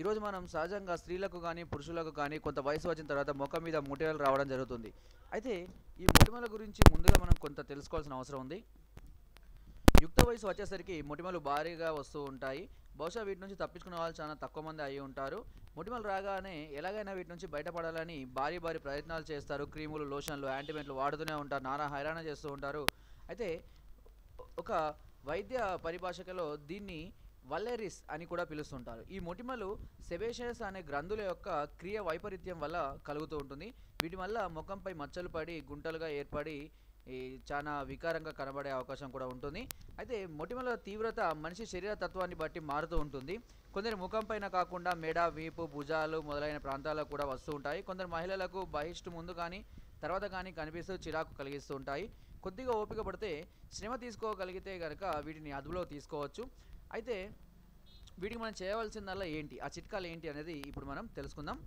ఈరోజు మనం సహజంగా స్త్రీలకు కానీ పురుషులకు కానీ కొంత వయసు వచ్చిన తర్వాత ముఖం మీద ముటిమలు రావడం జరుగుతుంది. అయితే ఈ ముటిమల గురించి ముందుగా మనం కొంత తెలుసుకోవాల్సిన అవసరం ఉంది. యుక్త వయసు వచ్చేసరికి మొటిమలు భారీగా వస్తూ ఉంటాయి. బహుశా వీటి నుంచి తప్పించుకునే వాళ్ళు చాలా తక్కువ మంది అయి ఉంటారు. మొటిమలు రాగానే ఎలాగైనా వీటి నుంచి బయటపడాలని భారీ భారీ ప్రయత్నాలు చేస్తారు. క్రీములు లోషన్లు యాంటీమెంట్లు వాడుతూనే ఉంటారు. నానా హైరాణ చేస్తూ ఉంటారు. అయితే ఒక వైద్య పరిభాషకలో దీన్ని వల్లెరిస్ అని కూడా పిలుస్తుంటారు. ఈ మొటిమలు సెబేషియస్ అనే గ్రంథుల యొక్క క్రియ వైపరీత్యం వల్ల కలుగుతూ ఉంటుంది. వీటి వల్ల ముఖంపై మచ్చలు పడి గుంటలుగా ఏర్పడి ఈ చాలా వికారంగా కనబడే అవకాశం కూడా ఉంటుంది. అయితే మొటిమల తీవ్రత మనిషి శరీర తత్వాన్ని బట్టి మారుతూ ఉంటుంది. కొందరి ముఖం పైన కాకుండా మెడ వీపు భుజాలు మొదలైన ప్రాంతాలకు కూడా వస్తూ ఉంటాయి. కొందరు మహిళలకు బహిష్టు ముందు కానీ తర్వాత కానీ కనిపిస్తూ చిరాకు కలిగిస్తూ ఉంటాయి. కొద్దిగా ఓపిక పడితే శ్రమ తీసుకోగలిగితే కనుక వీటిని అదుపులో తీసుకోవచ్చు. అయితే వీటికి మనం చేయవలసిందల్లా ఏంటి? ఆ చిట్కాలు ఏంటి అనేది ఇప్పుడు మనం తెలుసుకుందాం.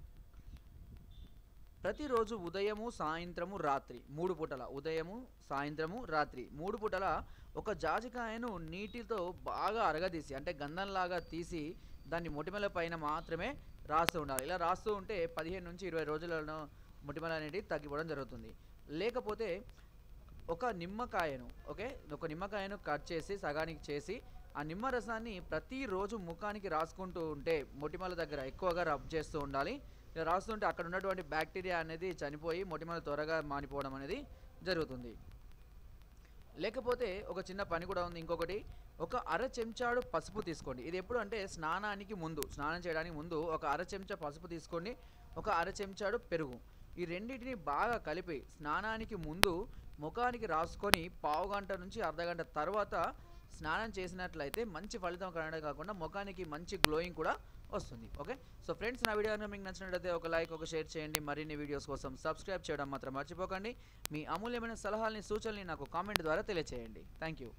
ప్రతిరోజు ఉదయము సాయంత్రము రాత్రి మూడు పూటల ఉదయము సాయంత్రము రాత్రి మూడు పూటల ఒక జాజికాయను నీటితో బాగా అరగదీసి అంటే గంధంలాగా తీసి దాన్ని మొటిమల పైన మాత్రమే రాస్తూ ఉండాలి. ఇలా రాస్తూ ఉంటే పదిహేను నుంచి ఇరవై రోజులలో మొటిమల అనేది తగ్గిపోవడం జరుగుతుంది. లేకపోతే ఒక నిమ్మకాయను ఓకే? ఒక నిమ్మకాయను కట్ చేసి సగానికి చేసి ఆ నిమ్మరసాన్ని ప్రతిరోజు ముఖానికి రాసుకుంటూ ఉంటే మొటిమల దగ్గర ఎక్కువగా రబ్ చేస్తూ ఉండాలి. ఇలా రాస్తుంటే అక్కడ ఉన్నటువంటి బ్యాక్టీరియా అనేది చనిపోయి మొటిమలు త్వరగా మానిపోవడం అనేది జరుగుతుంది. లేకపోతే ఒక చిన్న పని కూడా ఉంది ఇంకొకటి ఒక అర చెంచాడు పసుపు తీసుకోండి. ఇది ఎప్పుడు అంటే స్నానానికి ముందు స్నానం చేయడానికి ముందు ఒక అర చెంచా పసుపు తీసుకోండి ఒక అర చెంచాడు పెరుగు. ఈ రెండింటిని బాగా కలిపి స్నానానికి ముందు ముఖానికి రాసుకొని పావు గంట నుంచి అర్ధగంట తర్వాత స్నానం చేసినట్లయితే మంచి ఫలితం కనడం కాకుండా ముఖానికి మంచి గ్లోయింగ్ కూడా వస్తుంది. ఓకే సో ఫ్రెండ్స్ నా వీడియో మీకు నచ్చినట్లయితే ఒక లైక్ ఒక షేర్ చేయండి. మరిన్ని వీడియోస్ కోసం సబ్స్క్రైబ్ చేయడం మాత్రం మర్చిపోకండి. మీ అమూల్యమైన సలహాలని సూచనల్ని నాకు కామెంట్ ద్వారా తెలియచేయండి. Thank you